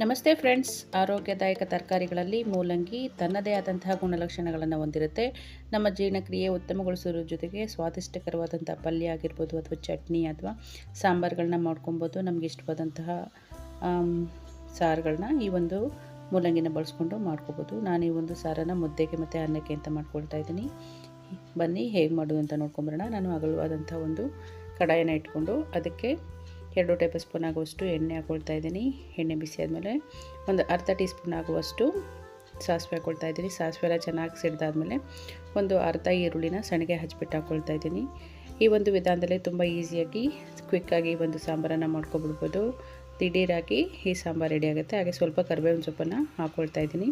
ನಮಸ್ತೆ ಫ್ರೆಂಡ್ಸ್. ಆರೋಗ್ಯದಾಯಕ ತರಕಾರಿಗಳಲ್ಲಿ ಮೂಲಂಗಿ ತನ್ನದೇ ಆದಂತಹ ಗುಣಲಕ್ಷಣಗಳನ್ನು ಹೊಂದಿರುತ್ತೆ. ನಮ್ಮ ಜೀರ್ಣಕ್ರಿಯೆ ಉತ್ತಮಗೊಳಿಸೋದ್ರ ಜೊತೆಗೆ ಸ್ವಾದಿಷ್ಟಕರವಾದಂಥ ಪಲ್ಯ ಆಗಿರ್ಬೋದು ಅಥವಾ ಚಟ್ನಿ ಅಥವಾ ಸಾಂಬಾರುಗಳನ್ನ ಮಾಡ್ಕೊಬೋದು. ನಮಗೆ ಇಷ್ಟವಾದಂತಹ ಸಾರುಗಳನ್ನ ಈ ಒಂದು ಮೂಲಂಗಿನ ಬಳಸ್ಕೊಂಡು ಮಾಡ್ಕೋಬೋದು. ನಾನು ಈ ಒಂದು ಸಾರನ್ನು ಮುದ್ದೆಗೆ ಮತ್ತು ಅನ್ನಕ್ಕೆ ಅಂತ ಮಾಡ್ಕೊಳ್ತಾ ಇದ್ದೀನಿ. ಬನ್ನಿ ಹೇಗೆ ಮಾಡೋದು ಅಂತ ನೋಡ್ಕೊಂಬರೋಣ. ನಾನು ಅಗಲವಾದಂಥ ಒಂದು ಕಡಾಯನ ಇಟ್ಕೊಂಡು ಅದಕ್ಕೆ ಎರಡು ಟೇಬಲ್ ಸ್ಪೂನ್ ಆಗುವಷ್ಟು ಎಣ್ಣೆ ಹಾಕೊಳ್ತಾ ಇದ್ದೀನಿ. ಎಣ್ಣೆ ಬಿಸಿ ಆದಮೇಲೆ ಒಂದು ಅರ್ಧ ಟೀ ಸ್ಪೂನ್ ಆಗುವಷ್ಟು ಸಾಸಿವೆ ಹಾಕೊಳ್ತಾ ಇದ್ದೀನಿ. ಸಾಸಿವೆ ಎಲ್ಲ ಚೆನ್ನಾಗಿ ಸಿಡ್ದಾದ್ಮೇಲೆ ಒಂದು ಅರ್ಧ ಈರುಳ್ಳಿನ ಸಣ್ಣಗೆ ಹಚ್ಬಿಟ್ಟು ಹಾಕ್ಕೊಳ್ತಾ ಇದ್ದೀನಿ. ಈ ಒಂದು ವಿಧಾನದಲ್ಲಿ ತುಂಬ ಈಸಿಯಾಗಿ, ಕ್ವಿಕ್ಕಾಗಿ ಒಂದು ಸಾಂಬಾರನ್ನು ಮಾಡ್ಕೊಬಿಡ್ಬೋದು. ದಿಢೀರಾಗಿ ಈ ಸಾಂಬಾರು ರೆಡಿ ಆಗುತ್ತೆ. ಹಾಗೆ ಸ್ವಲ್ಪ ಕರಿಬೇವಿನ ಸೊಪ್ಪನ್ನು ಹಾಕ್ಕೊಳ್ತಾ ಇದ್ದೀನಿ.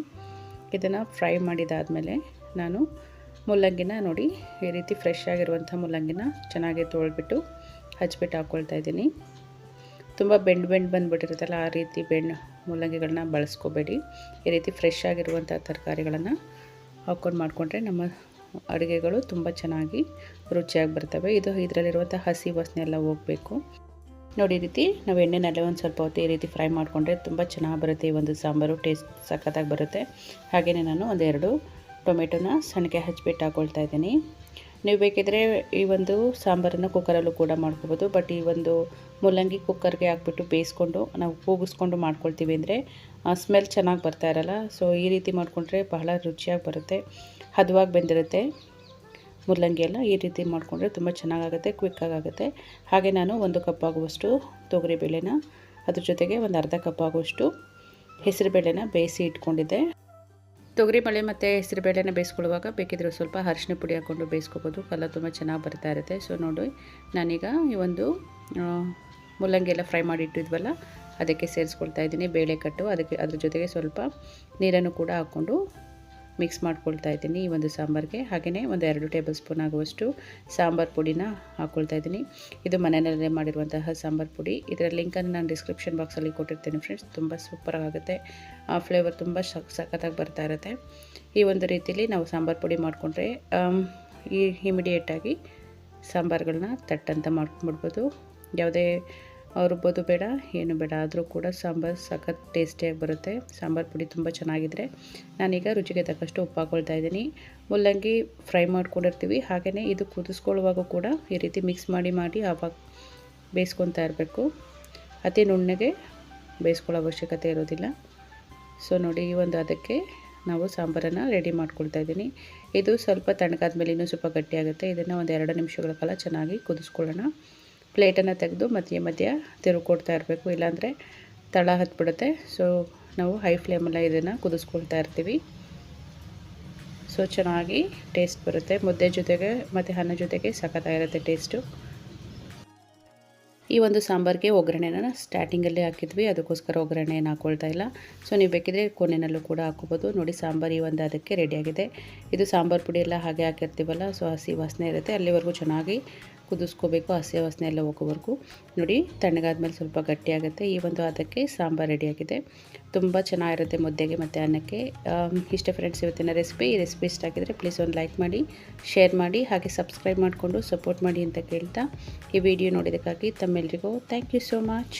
ಇದನ್ನು ಫ್ರೈ ಮಾಡಿದಾದಮೇಲೆ ನಾನು ಮೂಲಂಗಿನ ನೋಡಿ, ಈ ರೀತಿ ಫ್ರೆಶ್ ಆಗಿರುವಂಥ ಮೂಲಂಗಿನ ಚೆನ್ನಾಗಿ ತೊಳ್ಬಿಟ್ಟು ಹಚ್ಬಿಟ್ಟು ಹಾಕ್ಕೊಳ್ತಾ ಇದ್ದೀನಿ. ತುಂಬ ಬೆಂಡ್ ಬೆಂಡ್ ಬಂದುಬಿಟ್ಟಿರುತ್ತಲ್ಲ ಆ ರೀತಿ ಬೆಣ್ಣೆ ಮೂಲಂಗಿಗಳನ್ನ ಬಳಸ್ಕೋಬೇಡಿ. ಈ ರೀತಿ ಫ್ರೆಶ್ ಆಗಿರುವಂಥ ತರಕಾರಿಗಳನ್ನು ಹಾಕ್ಕೊಂಡು ಮಾಡಿಕೊಂಡ್ರೆ ನಮ್ಮ ಅಡುಗೆಗಳು ತುಂಬ ಚೆನ್ನಾಗಿ ರುಚಿಯಾಗಿ ಬರ್ತವೆ. ಇದು ಇದರಲ್ಲಿರುವಂಥ ಹಸಿ ವಾಸನೆ ಎಲ್ಲ ಹೋಗಬೇಕು. ನೋಡಿ ಈ ರೀತಿ ನಾವು ಎಣ್ಣೆನಲ್ಲೇ ಒಂದು ಸ್ವಲ್ಪ ಹೊತ್ತು ಈ ರೀತಿ ಫ್ರೈ ಮಾಡಿಕೊಂಡ್ರೆ ತುಂಬ ಚೆನ್ನಾಗಿ ಬರುತ್ತೆ. ಈ ಒಂದು ಸಾಂಬಾರು ಟೇಸ್ಟ್ ಸಖತ್ತಾಗಿ ಬರುತ್ತೆ. ಹಾಗೆಯೇ ನಾನು ಒಂದೆರಡು ಟೊಮೆಟೊನ ಸಣ್ಣಗೆ ಹಚ್ಬಿಟ್ಟು ಹಾಕ್ಕೊಳ್ತಾ ಇದ್ದೀನಿ. ನೀವು ಬೇಕಿದ್ರೆ ಈ ಒಂದು ಸಾಂಬಾರನ್ನು ಕುಕ್ಕರಲ್ಲೂ ಕೂಡ ಮಾಡ್ಕೋಬೋದು. ಬಟ್ ಈ ಒಂದು ಮೂಲಂಗಿ ಕುಕ್ಕರ್ಗೆ ಹಾಕ್ಬಿಟ್ಟು ಬೇಯಿಸ್ಕೊಂಡು, ನಾವು ಕೂಗಿಸ್ಕೊಂಡು ಮಾಡ್ಕೊಳ್ತೀವಿ ಅಂದರೆ ಸ್ಮೆಲ್ ಚೆನ್ನಾಗಿ ಬರ್ತಾ ಇರಲ್ಲ. ಸೊ ಈ ರೀತಿ ಮಾಡಿಕೊಂಡ್ರೆ ಬಹಳ ರುಚಿಯಾಗಿ ಬರುತ್ತೆ, ಹದವಾಗಿ ಬೆಂದಿರುತ್ತೆ. ಮೂಲಂಗಿ ಎಲ್ಲ ಈ ರೀತಿ ಮಾಡಿಕೊಂಡ್ರೆ ತುಂಬ ಚೆನ್ನಾಗಾಗುತ್ತೆ ಕ್ವಿಕ್ಕಾಗುತ್ತೆ ಹಾಗೆ ನಾನು ಒಂದು ಕಪ್ ಆಗುವಷ್ಟು ತೊಗರಿಬೇಳೆನ, ಅದ್ರ ಜೊತೆಗೆ ಒಂದು ಅರ್ಧ ಕಪ್ ಆಗುವಷ್ಟು ಹೆಸರುಬೇಳೆನ ಬೇಯಿಸಿ ಇಟ್ಕೊಂಡಿದ್ದೆ. ತೊಗರಿಬೇಳೆ ಮತ್ತು ಹೆಸರುಬೇಳೆನ ಬೇಯಿಸ್ಕೊಳ್ಳುವಾಗ ಬೇಕಿದ್ರೆ ಸ್ವಲ್ಪ ಅರಿಶಿನ ಪುಡಿ ಹಾಕ್ಕೊಂಡು ಬೇಯಿಸ್ಕೋಬೋದು. ಕಲರ್ ತುಂಬ ಚೆನ್ನಾಗಿ ಬರ್ತಾ ಇರುತ್ತೆ. ಸೊ ನೋಡಿ, ನಾನೀಗ ಈ ಒಂದು ಮೂಲಂಗಿ ಎಲ್ಲ ಫ್ರೈ ಮಾಡಿ ಇಟ್ಟಿದ್ವಲ್ಲ, ಅದಕ್ಕೆ ಸೇರಿಸ್ಕೊಳ್ತಾ ಇದ್ದೀನಿ. ಬೇಳೆ ಕಟ್ಟು, ಅದಕ್ಕೆ ಅದ್ರ ಜೊತೆಗೆ ಸ್ವಲ್ಪ ನೀರನ್ನು ಕೂಡ ಹಾಕ್ಕೊಂಡು ಮಿಕ್ಸ್ ಮಾಡ್ಕೊಳ್ತಾ ಇದ್ದೀನಿ ಈ ಒಂದು ಸಾಂಬಾರಿಗೆ. ಹಾಗೆಯೇ ಒಂದು ಎರಡು ಟೇಬಲ್ ಸ್ಪೂನ್ ಆಗುವಷ್ಟು ಸಾಂಬಾರು ಪುಡಿನ ಹಾಕ್ಕೊಳ್ತಾ ಇದ್ದೀನಿ. ಇದು ಮನೆಯಲ್ಲೇ ಮಾಡಿರುವಂತಹ ಸಾಂಬಾರು ಪುಡಿ. ಇದರ ಲಿಂಕನ್ನು ನಾನು ಡಿಸ್ಕ್ರಿಪ್ಷನ್ ಬಾಕ್ಸಲ್ಲಿ ಕೊಟ್ಟಿರ್ತೀನಿ ಫ್ರೆಂಡ್ಸ್. ತುಂಬ ಸೂಪರಾಗುತ್ತೆ. ಆ ಫ್ಲೇವರ್ ತುಂಬ ಸಕ್, ಸಖತ್ತಾಗಿ ಬರ್ತಾ ಇರುತ್ತೆ. ಈ ಒಂದು ರೀತಿಯಲ್ಲಿ ನಾವು ಸಾಂಬಾರು ಪುಡಿ ಮಾಡಿಕೊಂಡ್ರೆ ಈ ಇಮಿಡಿಯೇಟಾಗಿ ಸಾಂಬಾರುಗಳನ್ನ ತಟ್ಟಂತ ಮಾಡ್ಕೊಂಡ್ಬಿಡ್ಬೋದು. ಯಾವುದೇ ರುಬ್ಬೋದು ಬೇಡ, ಏನು ಬೇಡ, ಆದರೂ ಕೂಡ ಸಾಂಬಾರು ಸಖತ್ ಟೇಸ್ಟಿಯಾಗಿ ಬರುತ್ತೆ. ಸಾಂಬಾರು ಪುಡಿ ತುಂಬ ಚೆನ್ನಾಗಿದ್ದರೆ ನಾನೀಗ ರುಚಿಗೆ ತಕ್ಕಷ್ಟು ಉಪ್ಪು ಹಾಕೊಳ್ತಾ ಇದ್ದೀನಿ. ಮುಲ್ಲಂಗಿ ಫ್ರೈ ಮಾಡ್ಕೊಂಡಿರ್ತೀವಿ ಹಾಗೆಯೇ ಇದು ಕುದಿಸ್ಕೊಳ್ಳುವಾಗ ಕೂಡ ಈ ರೀತಿ ಮಿಕ್ಸ್ ಮಾಡಿ ಮಾಡಿ ಆವಾಗ ಬೇಯಿಸ್ಕೊತಾ ಇರಬೇಕು. ಅತಿ ನುಣ್ಣಗೆ ಬೇಯಿಸ್ಕೊಳ್ಳೋ ಅವಶ್ಯಕತೆ ಇರೋದಿಲ್ಲ. ಸೊ ನೋಡಿ, ಈ ಒಂದು ಅದಕ್ಕೆ ನಾವು ಸಾಂಬಾರನ್ನು ರೆಡಿ ಮಾಡ್ಕೊಳ್ತಾ ಇದ್ದೀನಿ. ಇದು ಸ್ವಲ್ಪ ತಣ್ಣಗಾದ ಮೇಲೆ ಇನ್ನೂ ಸ್ವಲ್ಪ ಗಟ್ಟಿಯಾಗುತ್ತೆ. ಇದನ್ನು ಒಂದು ಎರಡು ನಿಮಿಷಗಳ ಕಾಲ ಚೆನ್ನಾಗಿ ಕುದಿಸ್ಕೊಳ್ಳೋಣ. ಪ್ಲೇಟನ್ನು ತೆಗೆದು ಮಧ್ಯ ಮಧ್ಯ ತಿರುಕೊಡ್ತಾ ಇರಬೇಕು, ಇಲ್ಲಾಂದರೆ ತಳ ಹತ್ಬಿಡುತ್ತೆ. ಸೊ ನಾವು ಹೈ ಫ್ಲೇಮಲ್ಲ ಇದನ್ನು ಕುದಿಸ್ಕೊಳ್ತಾ ಇರ್ತೀವಿ. ಸೊ ಚೆನ್ನಾಗಿ ಟೇಸ್ಟ್ ಬರುತ್ತೆ. ಮುದ್ದೆ ಜೊತೆಗೆ, ಮತ್ತು ಅನ್ನ ಜೊತೆಗೆ ಸಖತ್ತಾಗಿರುತ್ತೆ ಟೇಸ್ಟು ಈ ಒಂದು ಸಾಂಬಾರಿಗೆ ಒಗ್ಗರಣೆನ ಸ್ಟಾರ್ಟಿಂಗಲ್ಲೇ ಹಾಕಿದ್ವಿ. ಅದಕ್ಕೋಸ್ಕರ ಒಗ್ಗರಣೆ ಏನು ಹಾಕೊಳ್ತಾ ಇಲ್ಲ. ಸೊ ನೀವು ಬೇಕಿದ್ರೆ ಕೊನೆಯಲ್ಲೂ ಕೂಡ ಹಾಕೋಬೋದು ನೋಡಿ, ಸಾಂಬಾರು ಈ ಒಂದು ಅದಕ್ಕೆ ರೆಡಿಯಾಗಿದೆ ಇದು ಸಾಂಬಾರು ಪುಡಿ ಎಲ್ಲ ಹಾಗೆ ಹಾಕಿರ್ತೀವಲ್ಲ ಸೊ ಹಸಿ ವಾಸನೆ ಇರುತ್ತೆ. ಅಲ್ಲಿವರೆಗೂ ಚೆನ್ನಾಗಿ ಕುದಿಸ್ಕೋಬೇಕು. ಹಸಿ ವಾಸನೆ ಎಲ್ಲ ಹೋಗೋವರೆಗೂ. ನೋಡಿ, ತಣ್ಣಗಾದ್ಮೇಲೆ ಸ್ವಲ್ಪ ಗಟ್ಟಿಯಾಗುತ್ತೆ. ಈ ಒಂದು ಅದಕ್ಕೆ ಸಾಂಬಾರು ರೆಡಿಯಾಗಿದೆ ತುಂಬ ಚೆನ್ನಾಗಿರುತ್ತೆ ಮುದ್ದೆಗೆ ಮತ್ತು ಅನ್ನಕ್ಕೆ. ಇಷ್ಟ ಫ್ರೆಂಡ್ಸ್ ಇವತ್ತಿನ ರೆಸಿಪಿ ಈ ರೆಸಿಪಿ ಇಷ್ಟ ಆಗಿದ್ರೆ ಪ್ಲೀಸ್ ಒಂದು ಲೈಕ್ ಮಾಡಿ ಶೇರ್ ಮಾಡಿ, ಹಾಗೆ ಸಬ್ಸ್ಕ್ರೈಬ್ ಮಾಡಿಕೊಂಡು ಸಪೋರ್ಟ್ ಮಾಡಿ ಅಂತ ಕೇಳ್ತಾ ಈ ವಿಡಿಯೋ ನೋಡಿದ್ದಕ್ಕಾಗಿ ತಮ್ಮೆಲ್ಲರಿಗೂ ಥ್ಯಾಂಕ್ ಯು ಸೋ ಮಚ್